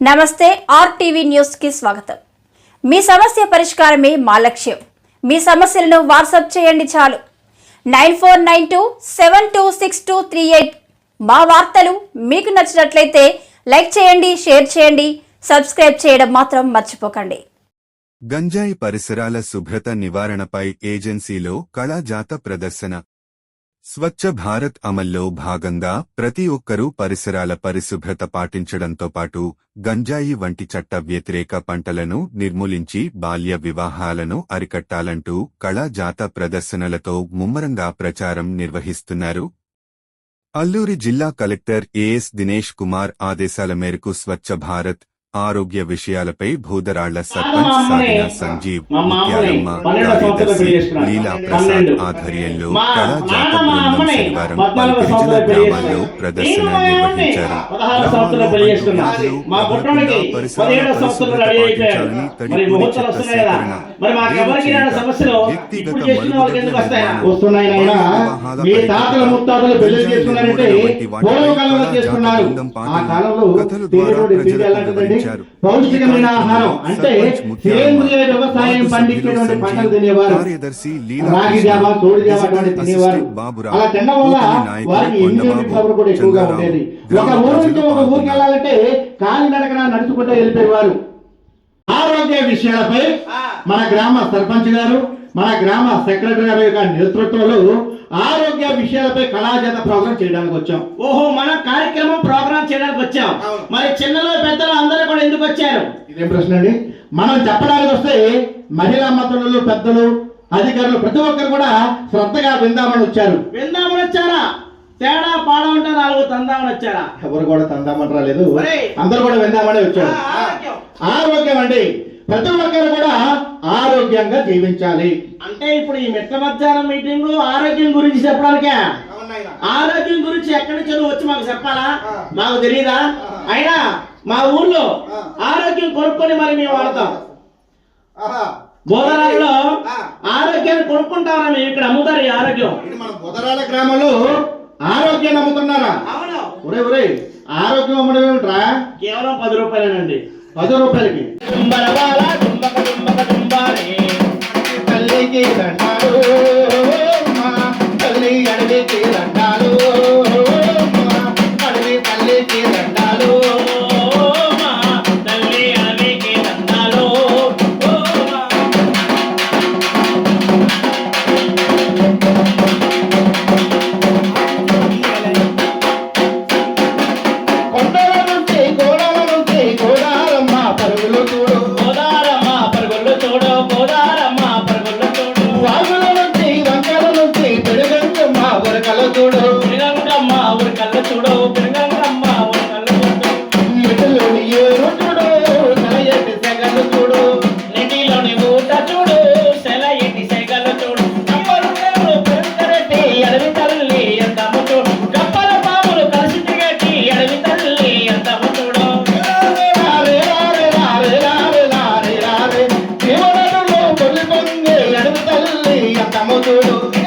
నమస్తే ఆర్టీవీ న్యూస్కి స్వాగతం. మీ సమస్య పరిష్కారమే మా లక్ష్యం. మీ సమస్యలను వాట్సాప్ చేయండి చాలు. Nine four nine two seven two six two three eight మా వార్తలు మీకు నచ్చినట్లయితే లైక్ చేయండి షేర్ చేయండి సబ్స్క్రైబ్ చేయడం మాత్రం మర్చిపోకండి. గంజాయి పరిసరాల శుభ్రత నివారణపై ఏజెన్సీలో కళాజాత ప్రదర్శన. స్వచ్ఛ భారత్ అమల్లో భాగంగా ప్రతి ఒక్కరూ పరిసరాల పరిశుభ్రత పాటించడంతో పాటు గంజాయి వంటి చట్ట వ్యతిరేక పంటలను నిర్మూలించి బాల్య వివాహాలను అరికట్టాలంటూ కళాజాత ప్రదర్శనలతో ముమ్మరంగా ప్రచారం నిర్వహిస్తున్నారు. అల్లూరి జిల్లా కలెక్టర్ ఏఎస్ దినేష్ కుమార్ ఆదేశాల మేరకు స్వచ్ఛ భారత్ ఆరోగ్య విషయాలపై భూదరాళ్ళ సర్పంచ్ సాగిన సంజీవ్ ముత్యాలమ్మ కార్యదర్శి లీలా ప్రసాద్ ఆధ్వర్యంలో కళా జాత బృందం శనివారం పలు గిరిజన గ్రామాల్లో ప్రదర్శన నిర్వహించారు. వ్యక్తిగత వివాహాల కథల ద్వారా ప్రజలకు పౌష్టికమైన ఆహారం అంటే సేంద్రియ వ్యవసాయం పండించేటువంటి పంటలు తినేవారు. కార్యదర్శి రాగి జావ సోడి అటువంటి తినేవారు. అలా తినడం వల్ల వారికి ఇమ్యూనిటీ పవర్ కూడా ఎక్కువగా ఉండేది. ఒక ఊరు నుంచి ఒక ఊరికి. వెళ్ళాలంటే కాలినడకన నడుచుకుంటూ వెళ్ళిపోయేవారు. ఆరోగ్య విషయాలపై మన గ్రామ సర్పంచ్ గారు మన గ్రామ సెక్రటరీ గారి యొక్క నేతృత్వంలో ఆరోగ్య విషయాలపై కళాజాత ప్రోగ్రాం చేయడానికి వచ్చాం. ఓహో మన కార్యక్రమం ప్రోగ్రామ్ చేయడానికి వచ్చాం. మరి చిన్నలు పెద్దలు ఎందుకు వచ్చారు? ఇదేం ప్రశ్న అండి. మనం చెప్పడానికి వస్తే మహిళా మతలు పెద్దలు అధికారులు ప్రతి ఒక్కరు కూడా శ్రద్ధగా విందామని వచ్చారు. విందామని వచ్చారా? తేడా పాడ ఉంటే నాలుగు తందామని వచ్చారా? ఎవరు కూడా తందామని రాలేదు! అందరూ కూడా విందామని వచ్చారు. ఆరోగ్యం. అండి. ప్రతి ఒక్కరు కూడా ఆరోగ్యంగా జీవించాలి. అంటే ఇప్పుడు ఈ మిట్ట మధ్యాహ్నం మీటింగ్ ఆరోగ్యం గురించి చెప్పడానికే? ఆరోగ్యం గురించి ఎక్కడి నుంచి వచ్చి మాకు చెప్పాలా? మాకు తెలియదా అయినా మా ఊర్లో ఆరోగ్యం కొనుక్కొని మరి మేము వాడతాం. బోధరాల్లో ఆరోగ్యాన్ని కొనుక్కుంటారా మేము ఇక్కడ అమ్ముతారు ఈ ఆరోగ్యం. మన బోధరాల గ్రామంలో ఆరోగ్యాన్ని అమ్ముతున్నారా ఒరే ఒరే ఆరోగ్యం అమ్మడం ఏమిట్రా? కేవలం పది రూపాయలేనండి. పది రూపాయలకి? తల్లికి తల్లి అడిగి Thank you.